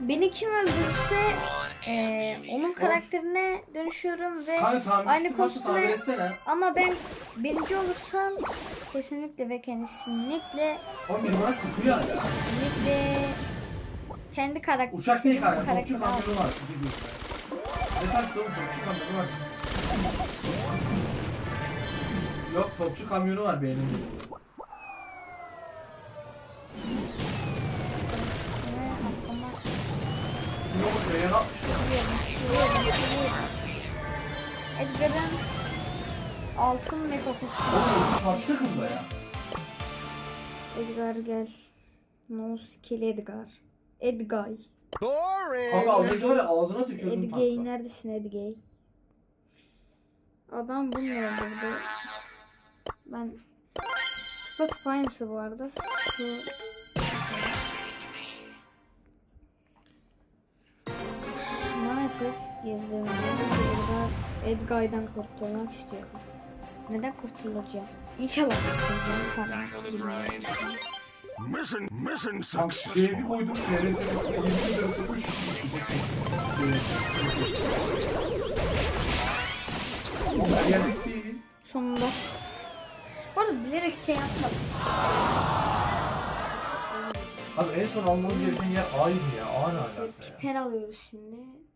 beni kim öldürürse eee, onun karakterine dönüşüyorum ve Kanka aynı kostüme ama ben birinci olursam kesinlikle ve kesinlikle Oğlum benim sıkıyor kesinlikle kendi karakter Uçak değil kanka. Topçu kamyonu var. Gibi. Ne taksi oğlum topçu kamyonu var. Yok topçu kamyonu var benim. Edgar'ın altın. Oğlum kaçtı kızla ya. Edgar gel. No skill Edgar. Edgar. Kanka az önce var ya ağzına tükürdüm Edgay neredesin Edgay? Adam bunu öldürdü. Ben tıpatıp aynısı bu arada. Şu Maalesef girdiğimde Edgar, Edgay'dan kurtulmak istiyorum. Neden kurtulacağım? İnşallah kurtulacağım. Mission, mission successful. Sonunda. Bu arada bilerek şey yapmadım. Abi en son almamız gereken yer A'ydı ya. A ne alaka ya? Piper alıyoruz şimdi.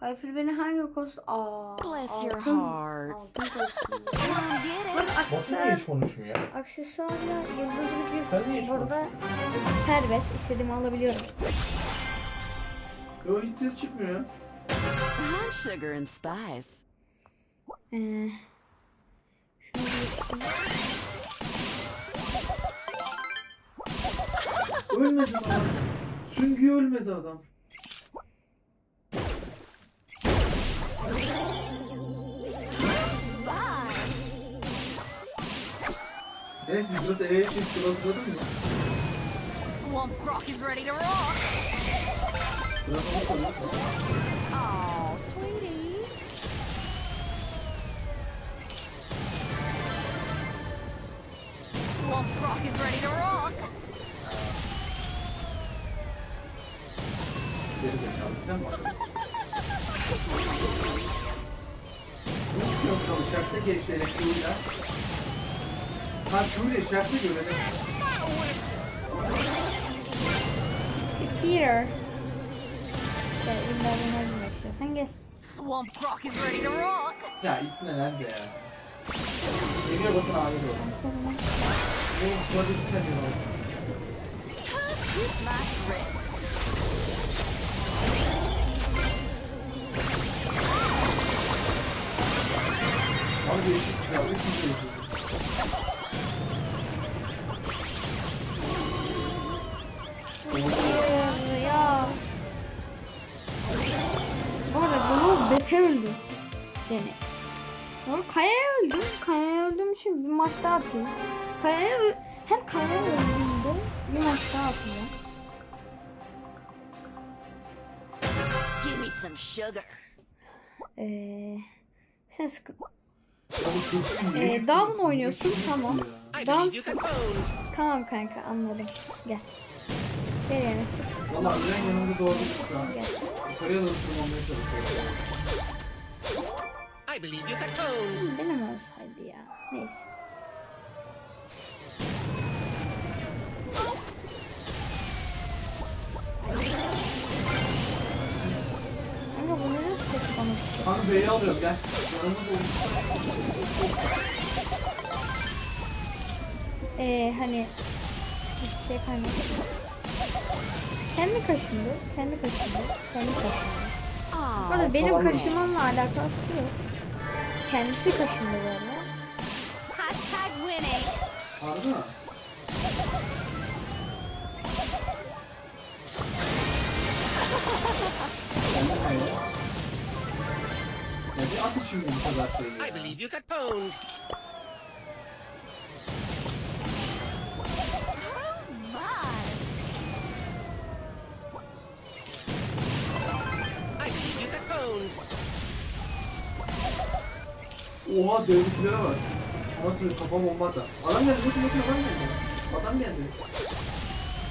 Piper beni hangi kostüm? Aa, Bless your altın. heart. Altın kostüm. Arada Basın niye aksesuar, hiç konuşmuyor? aksesuarla yıldız Sen niye hiç gücü burada serbest. istediğimi alabiliyorum. Yo hiç ses çıkmıyor ya. I'm sugar and spice. Ee, şunu bir Ölmedi adam. Süngü ölmedi adam. Evet biz burası eve için sıraladın mı? Swamp Croc is ready to rock. Sıraladın mı? Oh, sweetie. Swamp Croc is ready to rock. Geri zekalı sen mi bakıyorsun? Yok yok uçakta geçerek Q'yla. Peter. Gel illa beni öldürmek istiyorsan gel. Swamp Croc is ready to rock. Ya ilk ne nerede ya? Geliyor bakın abi de o. Bu tuvalete gitsemiyor. Kiss my threats. Abi değişik çıkardı. Kim için bir maç daha atayım. Kaya'ya her Kaya'ya öldüğümde bir maç daha atacağım. Give me some sugar. Ee, iyi. Ee, Down oynuyorsun tamam. Down Tamam kanka anladım. Gel. Gel yani sık. Valla ölen yanımda doğru şu an. Gel. Yukarıya doğru tırmanmaya çalışıyorum. I believe you can pose. Benim olsaydı ya. Neyse. Kanka B'yi alıyorum gel. Ee hani hiç şey kaymadı. Kendi kaşındı, kendi kaşındı, kendi kaşındı. Bu Oh, arada benim Tamam. kaşımamla alakası yok. Kendisi kaşındı böyle. hashtag winning. Harbi mi? At içimde bu kadar şey I believe you can pose. I believe you can pose. Oha devletlere bak. Nasıl kafa bomba da. Adam geldi, bakın bakın adam geldi. Adam geldi.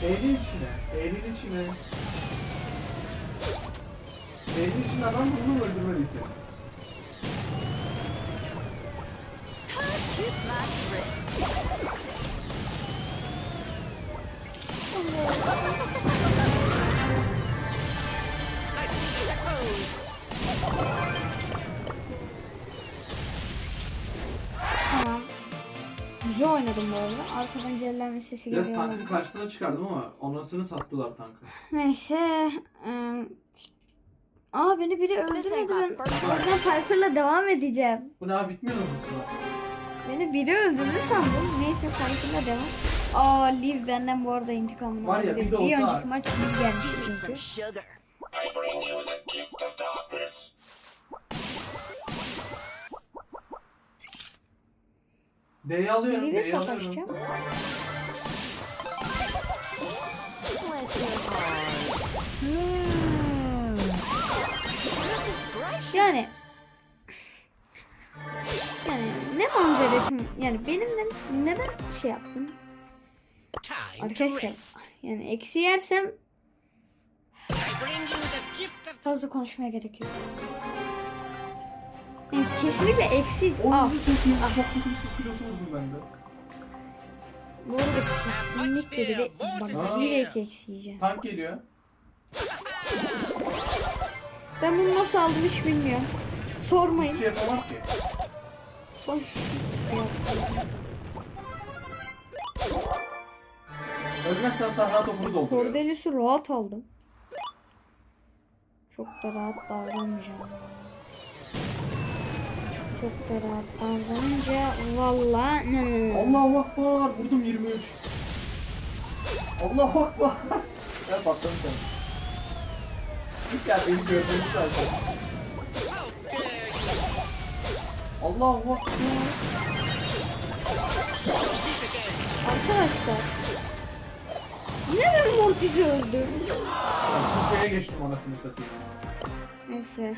Eğilin içine, eğilin içine. Benim için adam bunu öldürmeliyseniz. Tamam. Güzel oynadım bu arada. Arkadan cellenme sesi Biraz geliyor. tankın karşısına çıkardım ama onasını sattılar tankı. Neyse. ım, Aa beni biri öldürmedi ben. O yüzden Piper'la devam edeceğim. Bu ne abi bitmiyor sıra? Beni biri öldürdü sandım. Neyse Piper'la devam. Aa Liv benden bu arada intikamını Var ya, bir de Bir olsa- önceki maç Liv me çünkü. D'yi alıyorum, Liv'e D'yi sataşacağım. alıyorum. Yani yani ne manzeretim yani benim de neden şey yaptın arkadaşlar yani eksi yersem fazla konuşmaya gerek yok. Yani kesinlikle eksi vurdum ben de. Bu arada kesinlikle bir de bak direkt eksi yiyeceğim. Tank geliyor. Ben bunu nasıl aldım hiç bilmiyorum. Sormayın. şey yapamaz ki. Yaptım. Ölmezsen Sahra topunu dolduruyor. Cordelius'u rahat aldım. Çok da rahat davranmayacağım. Çok da rahat davranınca valla ne Allahu Akbar. Vurdum 23. Allahu Akbar. ya patlamış sen. İlk yer beni gördüğünüz zaten. Allahu Akbar. Arkadaşlar. Yine ben Mortis'i öldüm. Ben Türkiye'ye geçtim anasını satayım. Neyse.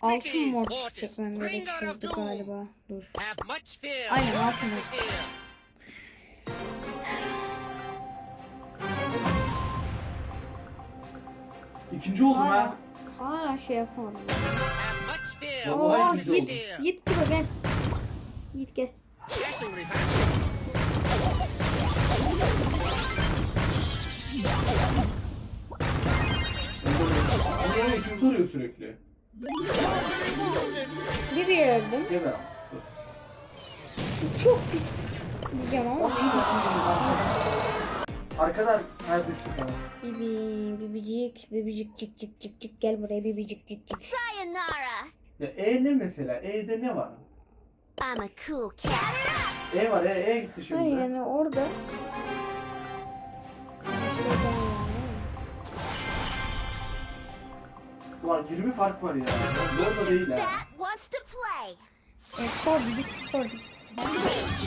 Altın! Mortis çekmem gerekiyordu galiba. Dur. Aynen, altın is Mortis. İkinci oldum ha. hala şey yapamadım. Oo here. Yiğit pro gel. Yiğit gel. Dashing revenge. Onları ikinci soruyor sürekli. Bibi öldüm. Geber. Çok pis diyeceğim ama. Arkadan her düştü tamam. Bibi, bibicik, bibicik, cik cik cik cik gel buraya bibicik cik cik. Sayonara. Ya E ne mesela? E'de ne var? I'm a cool cat. E var E, E gitti şimdi. Hayır yani orada. Ulan 20 fark var ya. Zor da değil ha. That wants to play. Evet, bibi.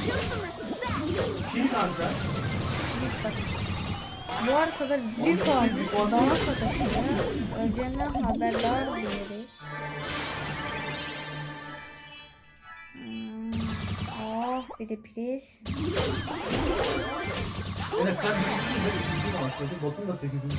Show some respect. Kim kanka? Bu arkada bir. Bana sataşıyor. Önceden haberdar diyelim. Hmm. Bir de priz. Evet sen mü başladın? Botun da sekizinci.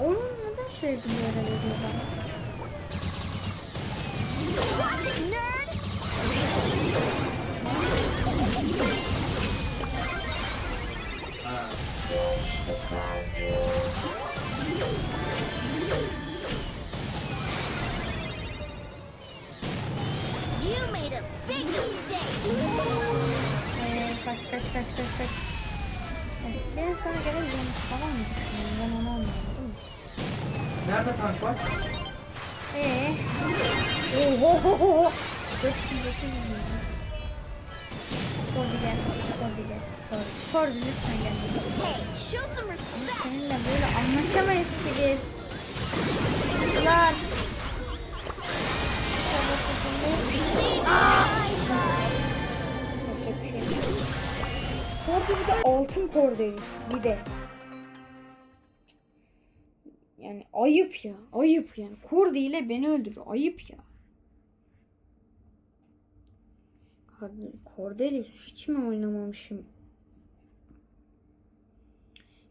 Onu neden söyledin böyle veriyor bana? Watch it, kaç kaç kaç kaç. Evet, ben sana geleceğim falan mı düşünüyorum? Ben onu anlamadım. değil mi? Nerede tank var? Ee. Oho. 409 milyon. Kordi gelsin. Kordi gel. Kordi. Kordi lütfen gel. Hey, show some respect. Seninle böyle anlaşamayız ki biz. Ulan. Bir de altın kordelius. Bir de. Yani ayıp ya. Ayıp yani. Kordi ile beni öldürüyor. Ayıp ya. Cordelius hiç mi oynamamışım?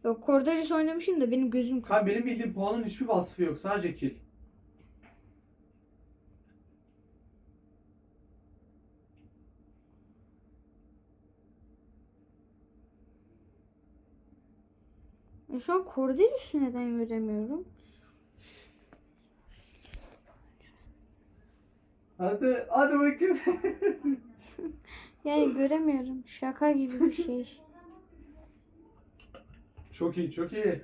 Yok Cordelius oynamışım da benim gözüm Kanka benim bildiğim puanın hiçbir vasfı yok. Sadece kill. Şu an Cordelius'u neden göremiyorum? Hadi hadi bakayım. Yani göremiyorum. Şaka gibi bir şey. çok iyi çok iyi.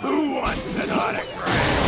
Who wants an autograph?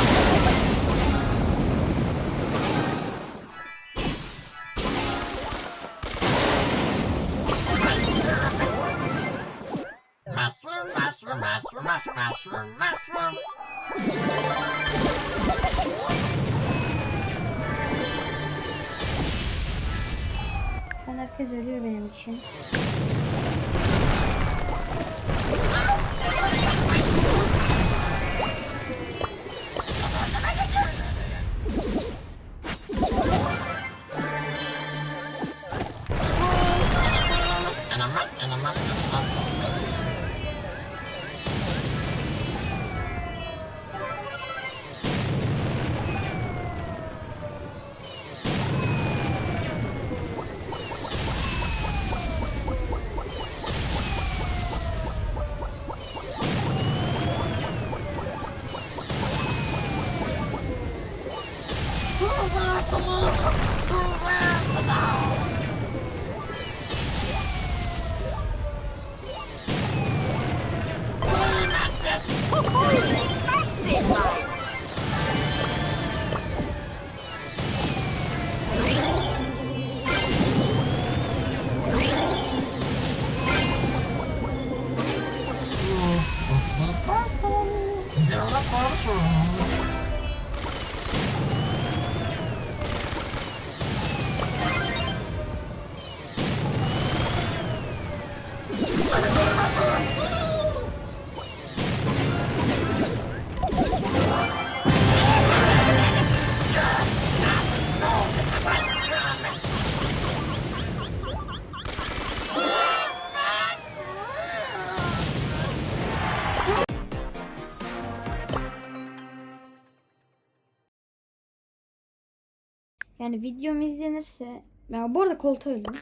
Yani videom izlenirse ya bu arada koltuğa öldüm.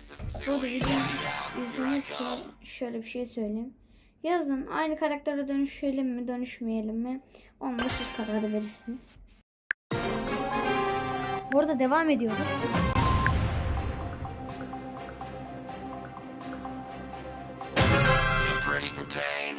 Bu arada videom izlenirse şöyle bir şey söyleyeyim. Yazın aynı karaktere dönüşelim mi dönüşmeyelim mi? Onu da siz karar verirsiniz. Bu arada devam ediyoruz. Ready for pain?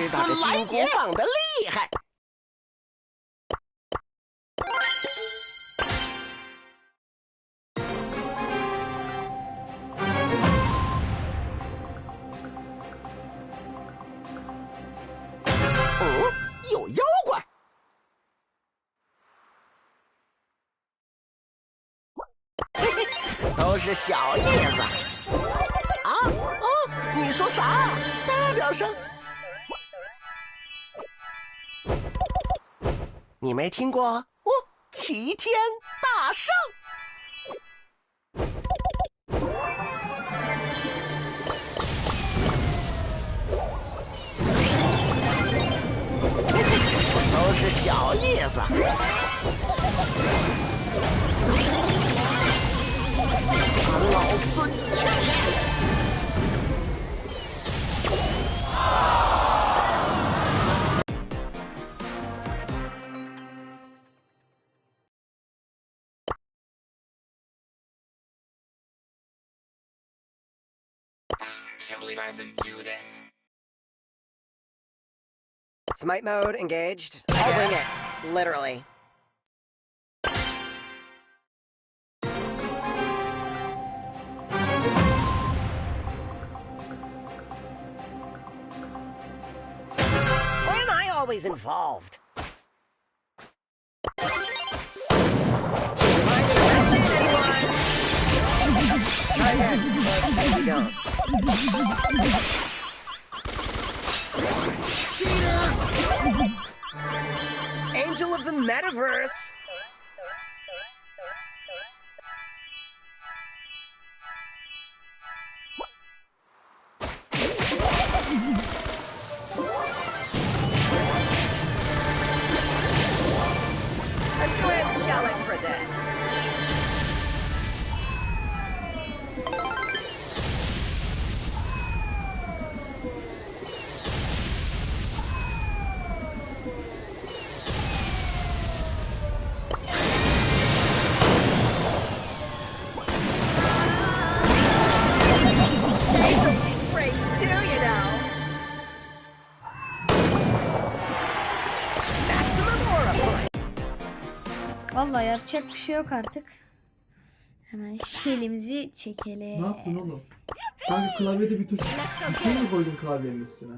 是咱秦国放的厉害。哦，有妖怪。都是小意思。啊啊，你说啥？大点声。你没听过哦？齐天大圣。都是小意思。老孙去！Believe I have to do this. Smite mode engaged. I'll wing it. Literally. Why am I always involved? Mind intervention, Cheater! Angel of the Metaverse! Vallahi yapacak bir şey yok artık. Hemen şelimizi çekelim. Ne yaptın oğlum? Kanka klavyede bir tuş bir şey mi koydun klavyenin üstüne?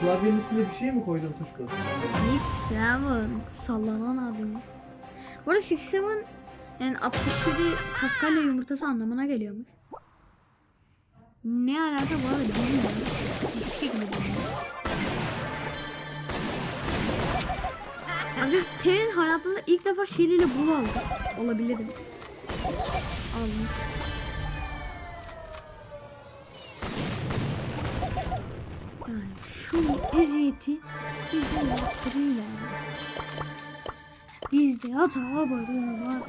Klavyenin üstüne bir şey mi koydun tuş bas? Six Seven sallanan abimiz. Bu arada Six Seven yani 67 Paskalya yumurtası anlamına geliyormuş. Ne alaka bu arada bilmiyorum. Hiçbir şekilde bilmiyorum. Abi T'nin hayatında ilk defa Shelly ile bul. Olabilirim. Aldım. Yani şu eziyeti bize yaptırıyorlar. Bizde hata var.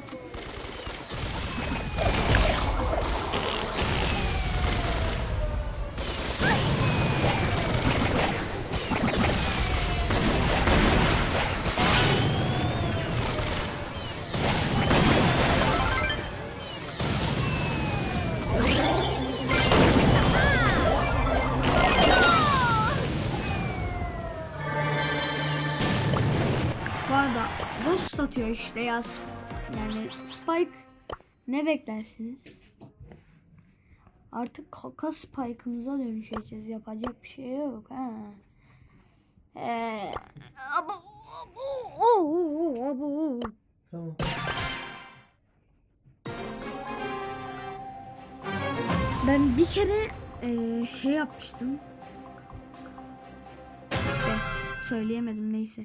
Ghost atıyor işte ya. Yani Spike ne beklersiniz? Artık kaka Spike'ımıza dönüşeceğiz. Yapacak bir şey yok ha. Ee, abo, abo, abo, abo. Tamam. Ben bir kere eee, şey yapmıştım. İşte söyleyemedim neyse.